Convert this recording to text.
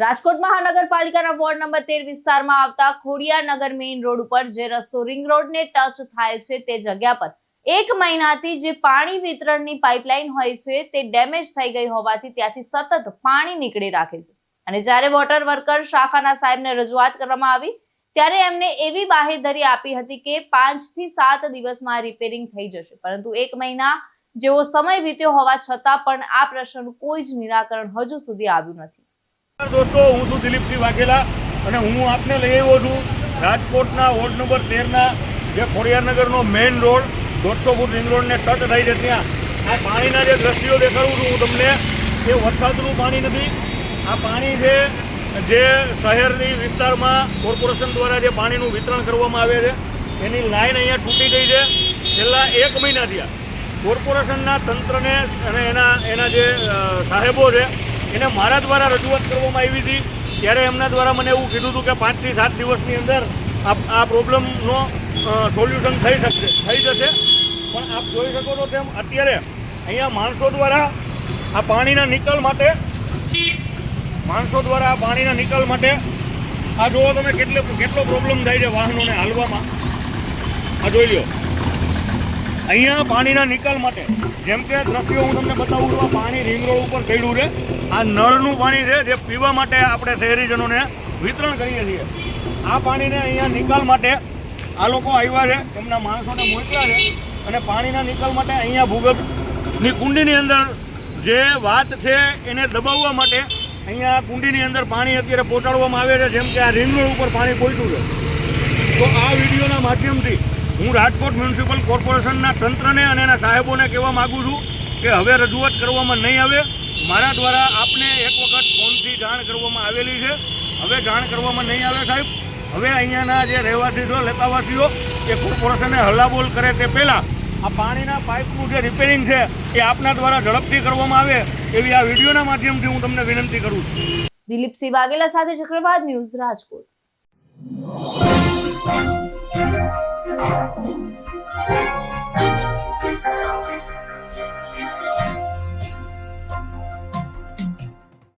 રાજકોટ મહાનગરપાલિકાના ward number તેર વિસ્તારમાં આવતા ખોડિયાનગર મેઇન રોડ ઉપર જે રસ્તો રિંગ રોડને ટચ થાય છે તે જગ્યા પર એક મહિનાથી જે પાણી વિતરણની પાઇપલાઇન હોય છે તે ડેમેજ થઈ ગઈ હોવાથી ત્યાંથી સતત પાણી નીકળી રાખે છે. અને જ્યારે વોટર વર્કર શાખાના સાહેબને રજૂઆત કરવામાં આવી, ત્યારે એમને એવી બાહેધરી આપી હતી કે પાંચથી સાત દિવસમાં રિપેરિંગ થઈ જશે. પરંતુ એક મહિના જેવો સમય વીત્યો હોવા છતાં પણ આ પ્રશ્નનું કોઈ જ નિરાકરણ હજુ સુધી આવ્યું નથી. દોસ્તો, હું છું દિલીપસિંહ વાઘેલા અને હું આપને લઈ આવ્યો છું રાજકોટના વોર્ડ નંબર તેરના, જે ખોડિયારનગરનો મેઇન રોડ, દોઢસો ફૂટ રિંગ રોડને ટચ થાય છે ત્યાં. આ પાણીના જે દ્રશ્યો દેખાડું છું હું તમને, એ વરસાદનું પાણી નથી. આ પાણી છે જે શહેરની વિસ્તારમાં કોર્પોરેશન દ્વારા જે પાણીનું વિતરણ કરવામાં આવે છે, એની લાઈન અહીંયા તૂટી ગઈ છે. છેલ્લા એક મહિના થયા. કોર્પોરેશનના તંત્રને અને એના એના જે સાહેબો છે એને મારા દ્વારા રજૂઆત કરવામાં આવી હતી. ત્યારે એમના દ્વારા મને એવું કીધું હતું કે પાંચથી સાત દિવસની અંદર આ પ્રોબ્લેમનો સોલ્યુશન થઈ શકશે. થઈ જશે. પણ આપ જોઈ શકો છો તેમ અત્યારે અહીંયા માણસો દ્વારા આ પાણીના નિકાલ માટે, માણસો દ્વારા આ પાણીના નિકાલ માટે, આ જુઓ તમે કેટલો કેટલો પ્રોબ્લેમ થાય છે વાહનોને હાલવામાં. આ જોઈ લ્યો. અહીંયા પાણીના નિકાલ માટે, જેમ કે દ્રશ્યો હું તમને બતાવું છું, આ પાણી રિંગ રોડ ઉપર પડ્યું છે. આ નળનું પાણી છે જે પીવા માટે આપણે શહેરીજનોને વિતરણ કરીએ છીએ. આ પાણીને અહીંયા નિકાલ માટે આ લોકો આવ્યા છે એમના માણસોને મોકલ્યા છે અને પાણીના નિકાલ માટે અહીંયા ભૂગર્ભની કુંડીની અંદર જે વાત છે એને દબાવવા માટે અહીંયા કુંડીની અંદર પાણી અત્યારે પહોંચાડવામાં આવે છે, જેમ કે આ રિંગ રોડ ઉપર પાણી પહોંચ્યું છે. તો આ વિડીયોના માધ્યમથી હું રાજકોટ મ્યુનિસિપલ કોર્પોરેશનના તંત્રને અને એના સાહેબોને કહેવા માગું છું કે હવે રજૂઆત કરવામાં નહીં આવે. મારા દ્વારા આપને એક વખત ફોનથી જાણ કરવામાં આવેલી છે. હવે જાણ કરવામાં નહીં આવે સાહેબ. હવે અહીંયાના જે રહેવાસી છો, લેતાવાસીઓ, એ કોર્પોરેશને હલ્લાબોલ કરે તે પહેલાં આ પાણીના પાઇપનું જે રિપેરિંગ છે, એ આપના દ્વારા ઝડપથી કરવામાં આવે એવી આ વિડીયોના માધ્યમથી હું તમને વિનંતી કરું છું. દિલીપસિંહ વાઘેલા સાથે ચક્રવાત ન્યૂઝ રાજકોટ. Thank.